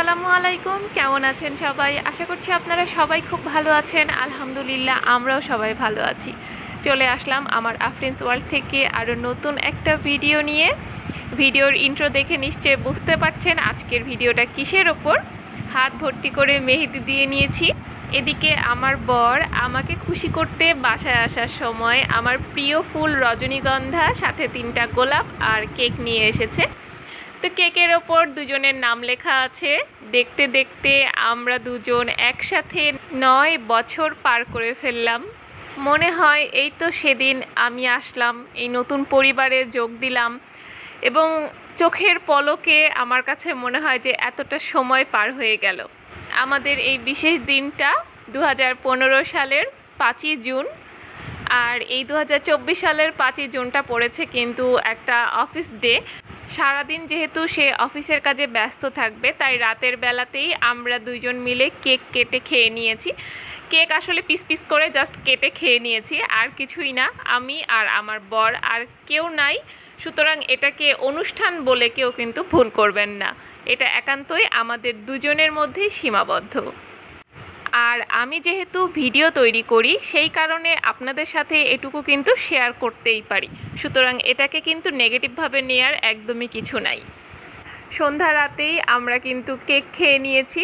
আসসালামু আলাইকুম। কেমন আছেন সবাই? আশা করছি আপনারা সবাই খুব ভালো আছেন। আলহামদুলিল্লাহ, আমরাও সবাই ভালো আছি। চলে আসলাম আমার আফরিন্স ওয়ার্ল্ড থেকে আরও নতুন একটা ভিডিও নিয়ে। ভিডিওর ইন্ট্রো দেখে নিশ্চয়ই বুঝতে পারছেন আজকের ভিডিওটা কিসের ওপর। হাত ভর্তি করে মেহেদি দিয়ে নিয়েছি। এদিকে আমার বর আমাকে খুশি করতে বাসায় আসার সময় আমার প্রিয় ফুল রজনীগন্ধা, সাথে তিনটা গোলাপ আর কেক নিয়ে এসেছে। তো কেকের ওপর দুজনের নাম লেখা আছে। দেখতে দেখতে আমরা দুজন একসাথে নয় বছর পার করে ফেললাম। মনে হয় এই তো সেদিন আমি আসলাম, এই নতুন পরিবারে যোগ দিলাম এবং চোখের পলকে আমার কাছে মনে হয় যে এতটা সময় পার হয়ে গেল। আমাদের এই বিশেষ দিনটা দু হাজার পনেরো সালের পাঁচই জুন আর এই দু হাজার চব্বিশ সালের পাঁচই জুনটা পড়েছে কিন্তু একটা অফিস ডে। সারাদিন যেহেতু সে অফিসের কাজে ব্যস্ত থাকবে, তাই রাতের বেলাতেই আমরা দুইজন মিলে কেক কেটে খেয়ে নিয়েছি। কেক আসলে পিস পিস করে জাস্ট কেটে খেয়ে নিয়েছি, আর কিছুই না। আমি আর আমার বর আর কেউ নাই, সুতরাং এটাকে অনুষ্ঠান বলে কেউ কিন্তু ভুল করবেন না। এটা একান্তই আমাদের দুজনের মধ্যেই সীমাবদ্ধ। আর আমি যেহেতু ভিডিও তৈরি করি, সেই কারণে আপনাদের সাথে এটুকু কিন্তু শেয়ার করতেই পারি। সুতরাং এটাকে কিন্তু নেগেটিভভাবে নেয়ার একদমই কিছু নাই। সন্ধ্যা রাতেই আমরা কিন্তু কেক খেয়ে নিয়েছি।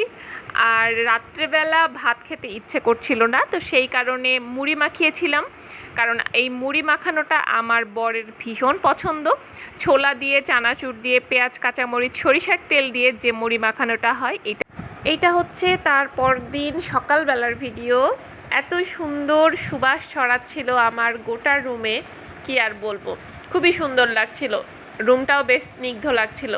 আর রাত্রেবেলা ভাত খেতে ইচ্ছে করছিল না, তো সেই কারণে মুড়ি মাখিয়েছিলাম। কারণ এই মুড়ি মাখানোটা আমার বরের ভীষণ পছন্দ। ছোলা দিয়ে, চানাচুর দিয়ে, পেঁয়াজ, কাঁচামরিচ, সরিষার তেল দিয়ে যে মুড়ি মাখানোটা হয়, এটা এইটা হচ্ছে তার পরদিন সকালবেলার ভিডিও। এত সুন্দর সুবাস ছড়াচ্ছিল আমার গোটা রুমে, কি আর বলব। খুবই সুন্দর লাগছিল। রুমটাও বেশ স্নিগ্ধ লাগছিল।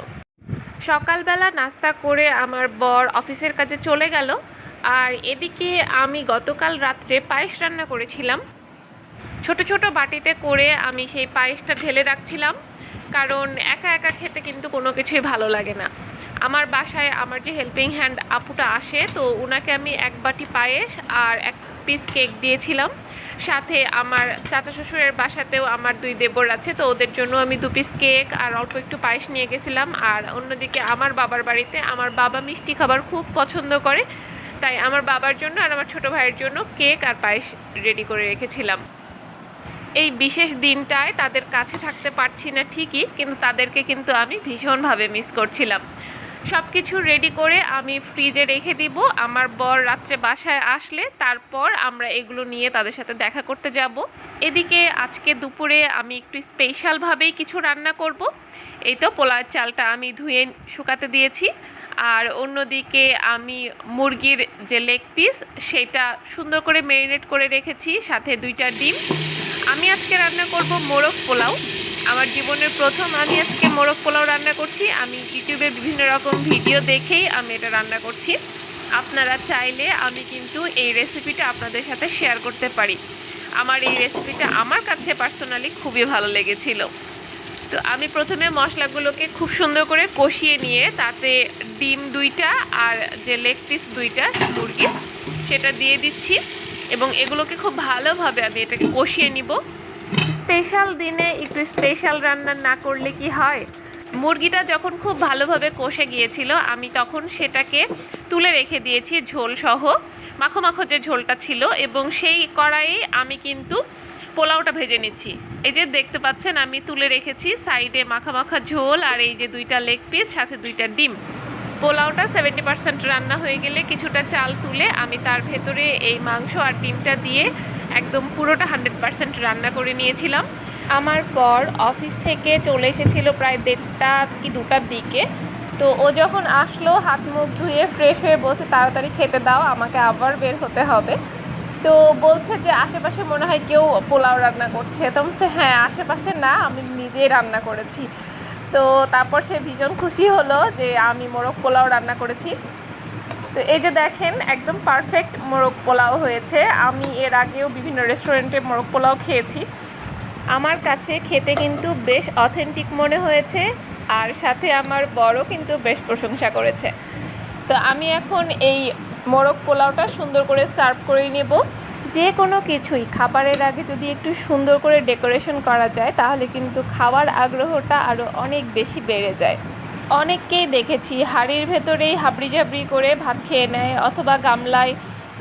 সকালবেলা নাস্তা করে আমার বর অফিসের কাজে চলে গেল। আর এদিকে আমি গতকাল রাত্রে পায়েস রান্না করেছিলাম। ছোট ছোট বাটিতে করে আমি সেই পায়েসটা ঢেলে রাখছিলাম। কারণ একা একা খেতে কিন্তু কোনো কিছুই ভালো লাগে না। আমার বাসায় আমার যে হেল্পিং হ্যান্ড আপুটা আসে, তো ওনাকে আমি এক বাটি পায়েস আর এক পিস কেক দিয়েছিলাম। সাথে আমার চাচা শ্বশুরের বাসাতেও আমার দুই দেবর আছে, তো ওদের জন্য আমি দু পিস কেক আর অল্প একটু পায়েস নিয়ে গেছিলাম। আর অন্যদিকে আমার বাবার বাড়িতে আমার বাবা মিষ্টি খাবার খুব পছন্দ করে, তাই আমার বাবার জন্য আর আমার ছোটো ভাইয়ের জন্য কেক আর পায়েস রেডি করে রেখেছিলাম। এই বিশেষ দিনটায় তাদের কাছে থাকতে পারছি না ঠিকই, কিন্তু তাদেরকে কিন্তু আমি ভীষণভাবে মিস করছিলাম। সব কিছু রেডি করে আমি ফ্রিজে রেখে দিব। আমার বর রাত্রে বাসায় আসলে তারপর আমরা এগুলো নিয়ে তাদের সাথে দেখা করতে যাব। এদিকে আজকে দুপুরে আমি একটু স্পেশালভাবেই কিছু রান্না করব। এই তো পোলার চালটা আমি ধুয়ে শুকাতে দিয়েছি। আর অন্যদিকে আমি মুরগির যে লেগ পিস সেটা সুন্দর করে ম্যারিনেট করে রেখেছি, সাথে দুইটা ডিম। আমি আজকে রান্না করব মোরগ পোলাও। আমার জীবনের প্রথম, আমি আজকে মোরগ পোলাও রান্না করছি। আমি ইউটিউবে বিভিন্ন রকম ভিডিও দেখেই আমি এটা রান্না করছি। আপনারা চাইলে আমি কিন্তু এই রেসিপিটা আপনাদের সাথে শেয়ার করতে পারি। আমার এই রেসিপিটা আমার কাছে পার্সোনালি খুবই ভালো লেগেছিল। তো আমি প্রথমে মশলাগুলোকে খুব সুন্দর করে কষিয়ে নিয়ে, তাতে ডিম দুইটা আর যে লেগ পিস দুইটা মুরগি সেটা দিয়ে দিচ্ছি। এবং এগুলোকে খুব ভালোভাবে আমি এটাকে কষিয়ে নিব। স্পেশাল দিনে একটু স্পেশাল রান্না না করলে কি হয়? মুরগিটা যখন খুব ভালোভাবে কষে গিয়েছিল, আমি তখন সেটাকে তুলে রেখে দিয়েছি ঝোল সহ, মাখো মাখো যে ঝোলটা ছিল এবং সেই কড়াইয়ে আমি কিন্তু পোলাওটা ভেজে নিচ্ছি। এই যে দেখতে পাচ্ছেন, আমি তুলে রেখেছি সাইডে মাখা মাখা ঝোল আর এই যে দুইটা লেগ পিস সাথে দুইটা ডিম। পোলাওটা সেভেন্টি পার্সেন্ট রান্না হয়ে গেলে কিছুটা চাল তুলে আমি তার ভেতরে এই মাংস আর ডিমটা দিয়ে একদম পুরোটা হান্ড্রেড পার্সেন্ট রান্না করে নিয়েছিলাম। আমার পর অফিস থেকে চলে এসেছিল প্রায় দেড়টা কি দুটার দিকে। তো ও যখন আসলো, হাত মুখ ধুয়ে ফ্রেশ হয়ে বলছে, তাড়াতাড়ি খেতে দাও, আমাকে আবার বের হতে হবে। তো বলছে যে, আশেপাশে মনে হয় কেউ পোলাও রান্না করছে। তো বলছে হ্যাঁ আশেপাশে না, আমি নিজেই রান্না করেছি। তো তারপর সে ভীষণ খুশি হলো যে, আমি মোরগ পোলাও রান্না করেছি। তো এই যে দেখেন, একদম পারফেক্ট মোরগ পোলাও হয়েছে। আমি এর আগেও বিভিন্ন রেস্টুরেন্টে মোরগ পোলাও খেয়েছি। আমার কাছে খেতে কিন্তু বেশ অথেন্টিক মনে হয়েছে আর সাথে আমার বড় কিন্তু বেশ প্রশংসা করেছে। তো আমি এখন এই মোরগ পোলাওটা সুন্দর করে সার্ভ করে নেব। যে কোনো কিছুই, খাবারের আগে যদি একটু সুন্দর করে ডেকোরেশন করা যায়, তাহলে কিন্তু খাওয়ার আগ্রহটা আরও অনেক বেশি বেড়ে যায়। অনেককেই দেখেছি। হাড়ির ভেতরেই হাবড়ি ঝাবড়ি করে ভাত খেয়ে নেয় অথবা গামলায়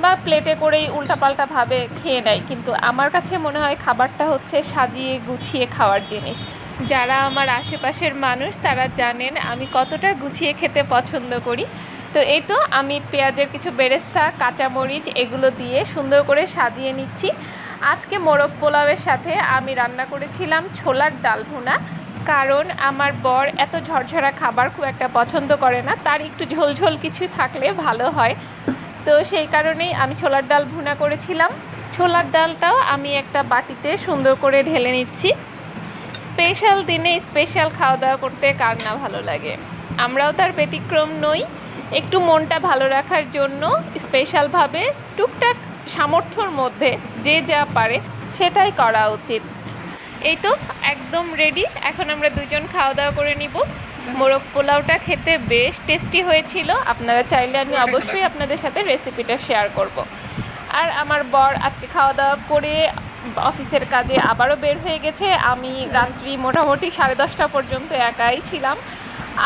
বা প্লেটে করেই উল্টাপাল্টাভাবে খেয়ে নেয়। কিন্তু আমার কাছে মনে হয় খাবারটা হচ্ছে সাজিয়ে গুছিয়ে খাওয়ার জিনিস। যারা আমার আশেপাশের মানুষ, তারা জানেন আমি কতটা গুছিয়ে খেতে পছন্দ করি। তো এই তো আমি পেঁয়াজের কিছু বেরেস্তা, কাঁচামরিচ এগুলো দিয়ে সুন্দর করে সাজিয়ে নিচ্ছি। আজকে মোরগ পোলাওয়ের সাথে আমি রান্না করেছিলাম ছোলার ডাল ভুনা। কারণ আমার বর এত ঝরঝরা খাবার খুব একটা পছন্দ করে না। তার একটু ঝোলঝোল কিছু থাকলে ভালো হয়। তো সেই কারণেই আমি ছোলার ডাল ভুনা করেছিলাম। ছোলার ডালটাও আমি একটা বাটিতে সুন্দর করে ঢেলে নিচ্ছি। স্পেশাল দিনে স্পেশাল খাওয়া দাওয়া করতে কার না ভালো লাগে। আমরাও তার ব্যতিক্রম নই। একটু মনটা ভালো রাখার জন্য স্পেশালভাবে টুকটাক সামর্থ্যর মধ্যে যে যা পারে সেটাই করা উচিত। এই তো একদম রেডি এখন আমরা দুজন খাওয়া দাওয়া করে নিব। মোরগ পোলাওটা খেতে বেশ টেস্টি হয়েছিল। আপনারা চাইলে আমি অবশ্যই আপনাদের সাথে রেসিপিটা শেয়ার করব। আর আমার বর আজকে খাওয়া দাওয়া করে অফিসের কাজে আবারও বের হয়ে গেছে। আমি রাত্রি মোটামুটি সাড়ে দশটা পর্যন্ত একাই ছিলাম।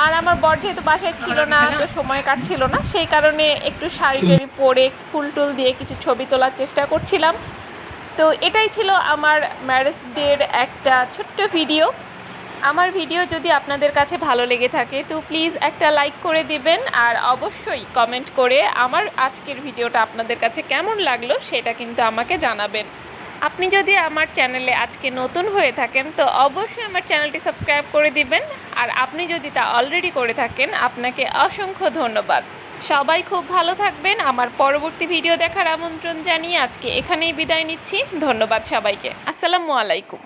আর আমার বর যেহেতু বাসায় ছিল না তো সময় কাটছিল না। সেই কারণে একটু শাড়ি টাড়ি পরে ফুল টুল দিয়ে কিছু ছবি তোলার চেষ্টা করছিলাম। তো এটাই ছিল আমার ম্যারেজ ডের একটা ছোট্ট ভিডিও আমার ভিডিও যদি আপনাদের কাছে ভালো লেগে থাকে, তো প্লিজ একটা লাইক করে দিবেন আর অবশ্যই কমেন্ট করে আমার আজকের ভিডিওটা আপনাদের কাছে কেমন লাগল সেটা কিন্তু আমাকে জানাবেন। আপনি যদি আমার চ্যানেলে আজকে নতুন হয়ে থাকেন, তো অবশ্যই আমার চ্যানেলটি সাবস্ক্রাইব করে দিবেন। আর আপনি যদি তা অলরেডি করে থাকেন, আপনাকে অসংখ্য ধন্যবাদ। সবাই খুব ভালো থাকবেন। আমার পরবর্তী ভিডিও দেখার আমন্ত্রণ জানিয়ে আজকে এখানেই বিদায় নিচ্ছি। ধন্যবাদ সবাইকে। আসসালামু আলাইকুম।